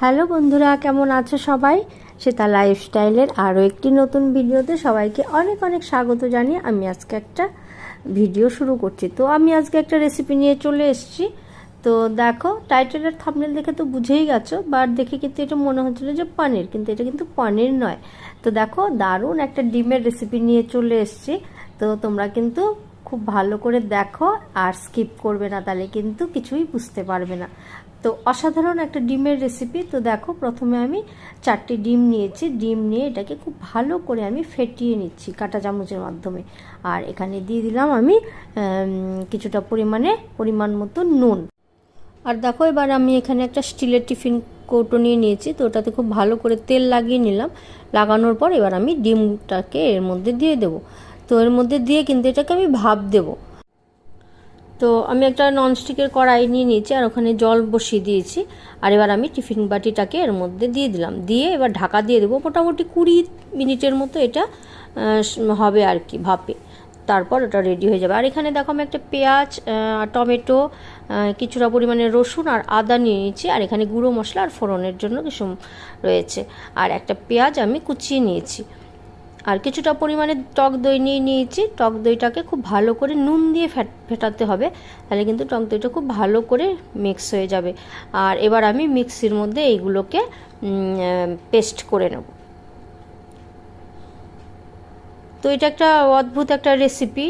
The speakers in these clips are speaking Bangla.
হ্যালো বন্ধুরা, কেমন আছো সবাই? সেটা লাইফস্টাইলের আরও একটি নতুন ভিডিওতে সবাইকে অনেক অনেক স্বাগত জানিয়ে আমি আজকে একটা ভিডিও শুরু করছি। তো আমি আজকে একটা রেসিপি নিয়ে চলে এসেছি। তো দেখো টাইটেলের থামনেল দেখে তো বুঝেই গেছো বাট দেখে কিন্তু এটা মনে হচ্ছিল যে পনির, কিন্তু এটা কিন্তু পনির নয়। তো দেখো, দারুণ একটা ডিমের রেসিপি নিয়ে চলে এসেছি। তো তোমরা কিন্তু খুব ভালো করে দেখো আর স্কিপ করবে না, তাহলে কিন্তু কিছুই বুঝতে পারবে না। তো অসাধারণ একটা ডিমের রেসিপি তো দেখো, প্রথমে আমি চারটি ডিম নিয়েছি। ডিম নিয়ে এটাকে খুব ভালো করে আমি ফেটিয়ে নিচ্ছি কাঁটা চামচের মাধ্যমে। আর এখানে দিয়ে দিলাম আমি কিছুটা পরিমাণে, পরিমাণ মতো নুন। আর দেখো, এবার আমি এখানে একটা স্টিলের টিফিন কৌটো নিয়ে নিয়েছি। তো ওটাতে খুব ভালো করে তেল লাগিয়ে নিলাম। লাগানোর পর এবার আমি ডিমটাকে এর মধ্যে দিয়ে দেবো। তো এর মধ্যে দিয়ে কিন্তু এটাকে আমি ভাপ দেবো। তো আমি একটা ননস্টিকের কড়াই নিয়ে নিয়েছি আর ওখানে জল বসিয়ে দিয়েছি। আর এবার আমি টিফিন বাটিটাকে এর মধ্যে দিয়ে দিলাম। দিয়ে এবার ঢাকা দিয়ে দেবো মোটামুটি কুড়ি মিনিটের মতো এটা হবে আর কি, ভাপে। তারপর ওটা রেডি হয়ে যাবে। আর এখানে দেখো আমি একটা পেঁয়াজ টমেটো কিছুটা পরিমাণে রসুন আর আদা নিয়ে নিয়েছি। আর এখানে গুঁড়ো মশলা আর ফোড়নের জন্য কিছু রয়েছে। আর একটা পেঁয়াজ আমি কুচিয়ে নিয়েছি। আর কিছুটা পরিমাণে টক দই নিয়ে নিয়েছি। টক দইটাকে খুব ভালো করে নুন দিয়ে ফেটাতে হবে। তাহলে কিন্তু টক দইটা খুব ভালো করে মিক্স হয়ে যাবে। আর এবার আমি মিক্সির মধ্যে এইগুলোকে পেস্ট করে নেব। তো এটা একটা অদ্ভুত একটা রেসিপি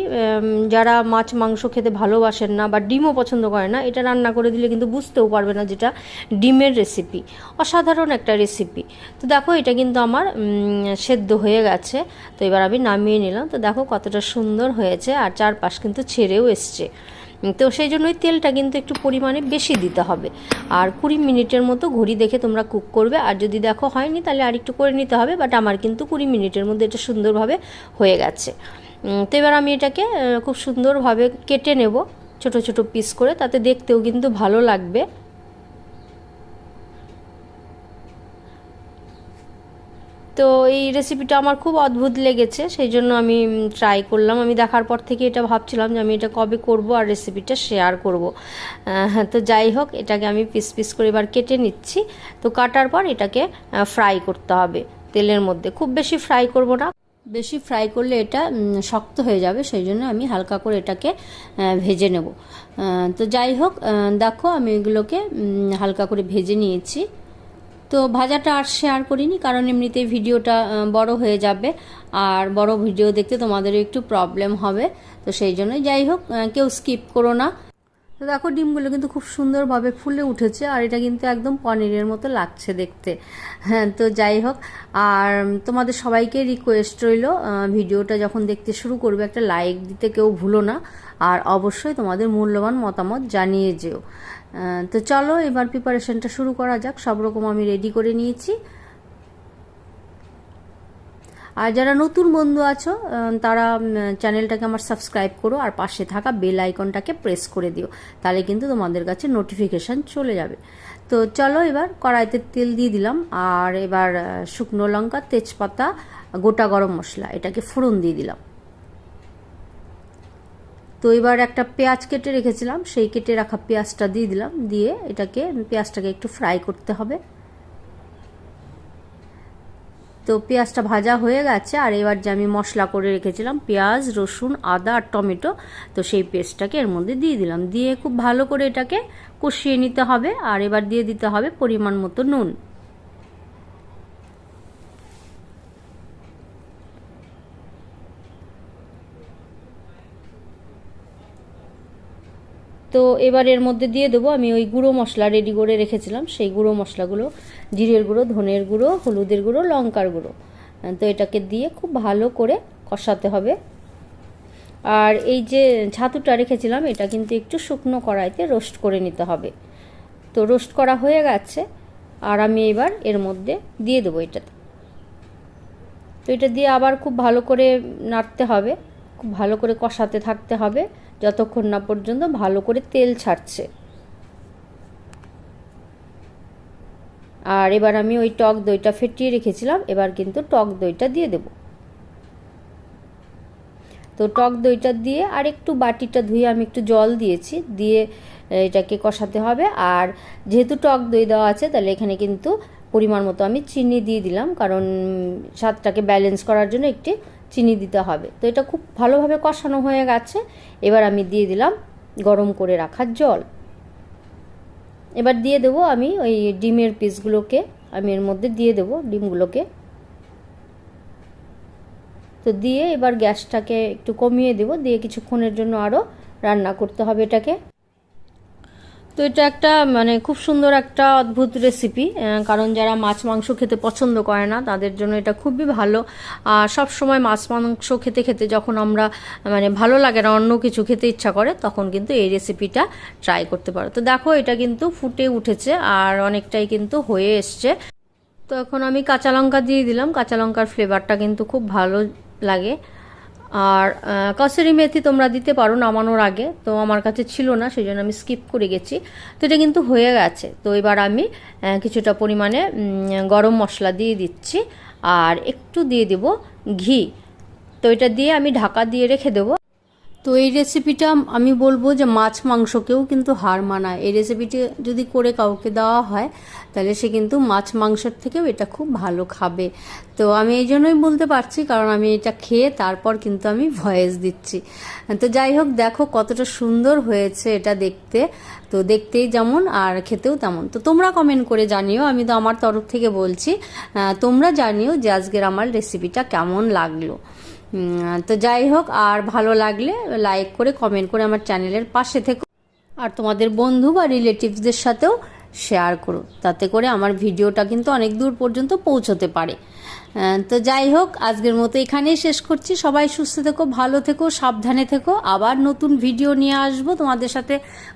যারা মাছ, মাংস খেতে ভালোবাসেন না বা ডিমও পছন্দ করে না, এটা রান্না করে দিলে কিন্তু বুঝতেও পারবে না যেটা ডিমের রেসিপি অসাধারণ একটা রেসিপি তো দেখো, এটা কিন্তু আমার সেদ্ধ হয়ে গেছে। তো এবার আমি নামিয়ে নিলাম। তো দেখো কতটা সুন্দর হয়েছে, আর চারপাশ কিন্তু ছেড়েও এসছে। তো সেই জন্যই তেলটা কিন্তু একটু পরিমাণে বেশি দিতে হবে। আর কুড়ি মিনিটের মতো ঘড়ি দেখে তোমরা কুক করবে। আর যদি দেখো হয়নি, তাহলে আরেকটু করে নিতে হবে বাট আমার কিন্তু কুড়ি মিনিটের মধ্যে এটা সুন্দরভাবে হয়ে গেছে। তো এবার আমি এটাকে খুব সুন্দরভাবে কেটে নেব, ছোট ছোট পিস করে, তাতে দেখতেও কিন্তু ভালো লাগবে। তো এই রেসিপিটা আমার খুব অদ্ভুত লেগেছে, সেই জন্য আমি ট্রাই করলাম। আমি দেখার পর থেকে এটা ভাবছিলাম যে আমি এটা কবে করব আর রেসিপিটা শেয়ার করব। তো যাই হোক, এটাকে আমি পিস পিস করে এবার কেটে নিচ্ছি। তো কাটার পর এটাকে ফ্রাই করতে হবে তেলের মধ্যে। খুব বেশি ফ্রাই করব না। বেশি ফ্রাই করলে এটা শক্ত হয়ে যাবে, সেই জন্য আমি হালকা করে এটাকে ভেজে নেব। তো যাই হোক দেখো আমি এগুলোকে হালকা করে ভেজে নিয়েছি। তো ভাজাটা আর শেয়ার করিনি, কারণ এমনিতে ভিডিওটা বড় হয়ে যাবে। আর বড় ভিডিও দেখতে তোমাদেরও একটু প্রবলেম হবে। তো সেই জন্যই যাই হোক কেউ স্কিপ করো না। তো দেখো, ডিমগুলো কিন্তু খুব সুন্দরভাবে ফুলে উঠেছে, আর এটা কিন্তু একদম পনিরের মতো লাগছে দেখতে। হ্যাঁ তো যাই হোক, আর তোমাদের সবাইকে রিকোয়েস্ট রইল ভিডিওটা যখন দেখতে শুরু করবে, একটা লাইক দিতে কেউ ভুলো না। আর অবশ্যই তোমাদের মূল্যবান মতামত জানিয়ে যেও। তো চলো, এবার প্রিপারেশনটা শুরু করা যাক। সব রকম আমি রেডি করে নিয়েছি। আর যারা নতুন বন্ধু আছো তারা চ্যানেলটাকে আমার সাবস্ক্রাইব করো আর পাশে থাকা বেল আইকনটাকে প্রেস করে দিও। তাহলে কিন্তু তোমাদের কাছে নোটিফিকেশান চলে যাবে। তো চলো, এবার কড়াইতে তেল দিয়ে দিলাম। আর এবার শুকনো লঙ্কা, তেজপাতা, গোটা গরম মশলা, এটাকে ফোড়ন দিয়ে দিলাম। তো এবার একটা পেঁয়াজ কেটে রেখেছিলাম, সেই কেটে রাখা পেঁয়াজটা দিয়ে দিলাম, দিয়ে এটাকে, পেঁয়াজটাকে একটু ফ্রাই করতে হবে। তো পেঁয়াজটা ভাজা হয়ে গেছে, আর এবার যে আমি মশলা করে রেখেছিলাম, পেঁয়াজ, রসুন, আদা আর টমেটো, তো সেই পেস্টটাকে এর মধ্যে দিয়ে দিলাম। দিয়ে খুব ভালো করে এটাকে কষিয়ে নিতে হবে, আর এবার দিয়ে দিতে হবে পরিমাণ মতো নুন। তো এবার এর মধ্যে দিয়ে দেবো। আমি ওই গুঁড়ো মশলা রেডি করে রেখেছিলাম। সেই গুঁড়ো মশলাগুলো, জিরের গুঁড়ো, ধনের গুঁড়ো, হলুদের গুঁড়ো, লঙ্কার গুঁড়ো। তো এটাকে দিয়ে খুব ভালো করে কষাতে হবে। আর এই যে ছাতুটা রেখেছিলাম, এটা কিন্তু একটু শুকনো কড়াইতে রোস্ট করে নিতে হবে। তো রোস্ট করা হয়ে গেছে। আর আমি এবার এর মধ্যে দিয়ে দেবো এটাতে। তো এটা দিয়ে আবার খুব ভালো করে নাড়তে হবে। খুব ভালো করে কষাতে থাকতে হবে। যতক্ষণ না পর্যন্ত ভালো করে তেল ছাড়ছে। আর এবার আমি ওই টক দইটা ফেটিয়ে রেখেছিলাম, এবার কিন্তু টক দইটা দিয়ে দেব। তো টক দইটা দিয়ে আর একটু বাটিটা ধুয়ে আমি একটু জল দিয়েছি, দিয়ে এটাকে কষাতে হবে। আর যেহেতু টক দই দেওয়া আছে, তাহলে এখানে কিন্তু পরিমাণ মতো আমি চিনি দিয়ে দিলাম, কারণ স্বাদটাকে ব্যালেন্স করার জন্য একটি চিনি দিতে হবে। তো এটা খুব ভালোভাবে কষানো হয়ে গেছে। এবার আমি দিয়ে দিলাম গরম করে রাখার জল। এবার দিয়ে দেবো আমি ওই ডিমের পিসগুলোকে। আমি এর মধ্যে দিয়ে দেবো ডিমগুলোকে। তো দিয়ে এবার গ্যাসটাকে একটু কমিয়ে দেবো। দিয়ে কিছুক্ষণের জন্য আরও রান্না করতে হবে এটাকে। তো এটা একটা মানে খুব সুন্দর একটা অদ্ভুত রেসিপি কারণ যারা মাছ মাংস খেতে পছন্দ করে না, তাদের জন্য এটা খুবই ভালো। আর সব সময় মাছ মাংস খেতে খেতে যখন আমরা মানে ভালো লাগে না, অন্য কিছু খেতে ইচ্ছা করে, তখন কিন্তু এই রেসিপিটা ট্রাই করতে পারো। তো দেখো, এটা কিন্তু ফুটে উঠেছে আর অনেকটাই কিন্তু হয়ে এসছে। তো এখন আমি কাঁচা লঙ্কা দিয়ে দিলাম। কাঁচা লঙ্কার ফ্লেভারটা কিন্তু খুব ভালো লাগে। আর কসুরি মেথি তোমরা দিতে পারো নামানোর আগে, তো আমার কাছে ছিল না সেই জন্য আমি স্কিপ করে গেছি। তো এটা কিন্তু হয়ে গেছে। তো এবার আমি কিছুটা পরিমাণে গরম মশলা দিয়ে দিচ্ছি। আর একটু দিয়ে দেব ঘি। তো এটা দিয়ে আমি ঢাকা দিয়ে রেখে দেবো। তো এই রেসিপিটা আমি বলব যে মাছ মাংসকেও কিন্তু হার মানায়। এই রেসিপিটি যদি করে কাউকে দেওয়া হয়, তাহলে সে কিন্তু মাছ মাংসের থেকেও এটা খুব ভালো খাবে। তো আমি এই জন্যই বলতে পারছি, কারণ আমি এটা খেয়ে তারপর কিন্তু আমি ভয়েস দিচ্ছি। তো যাই হোক, দেখো কতটা সুন্দর হয়েছে এটা দেখতে। তো দেখতেই যেমন আর খেতেও তেমন। তো তোমরা কমেন্ট করে জানিও, আমি তো আমার তরফ থেকে বলছি তোমরা জানিও যে আজকের আমার রেসিপিটা কেমন লাগল। তো যাই হোক, আর ভালো লাগলে লাইক করে কমেন্ট করে আমার চ্যানেলের পাশে থেকো। আর তোমাদের বন্ধু বা রিলেটিভসদের সাথেও শেয়ার করো, তাতে করে আমার ভিডিওটা কিন্তু অনেক দূর পর্যন্ত পৌঁছতে পারে। তো যাই হোক, আজকের মতো এখানেই শেষ করছি। সবাই সুস্থ থেকো, ভালো থেকো, সাবধানে থেকো। আবার নতুন ভিডিও নিয়ে আসব, তোমাদের সাথে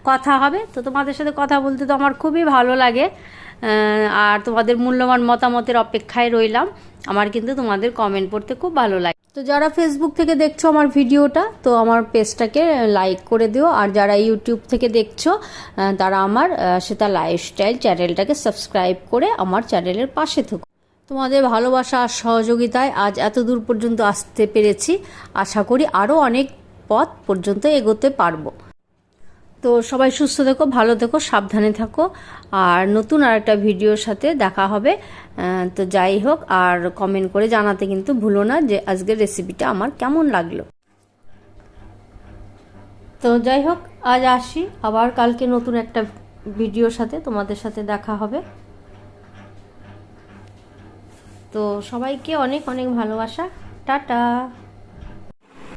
কথা হবে। তো তোমাদের সাথে কথা বলতে তো আমার খুবই ভালো লাগে। আর তোমাদের মূল্যবান মতামতের অপেক্ষায় রইলাম। আমার কিন্তু তোমাদের কমেন্ট পড়তে খুব ভালো লাগে। তো যারা ফেসবুক থেকে দেখছ আমার ভিডিওটা, তো আমার পেজটাকে লাইক করে দিও। আর যারা ইউটিউব থেকে দেখছ তারা আমার সেটা লাইফস্টাইল চ্যানেলটাকে সাবস্ক্রাইব করে আমার চ্যানেলের পাশে থাকো। তোমাদের ভালোবাসা আর সহযোগিতায় আজ এত দূর পর্যন্ত আসতে পেরেছি। আশা করি আরও অনেক পথ পর্যন্ত এগোতে পারব। তো সবাই সুস্থ থেকো, ভালো থেকো, সাবধানে থাকো। আর নতুন আর একটা ভিডিওর সাথে দেখা হবে। তো যাই হোক, আর কমেন্ট করে জানাতে কিন্তু ভুলো না যে আজকের রেসিপিটা আমার কেমন লাগল। তো যাই হোক, আজ আসি। আবার কালকে নতুন একটা ভিডিওর সাথে তোমাদের সাথে দেখা হবে। তো সবাইকে অনেক অনেক ভালোবাসা। টাটা!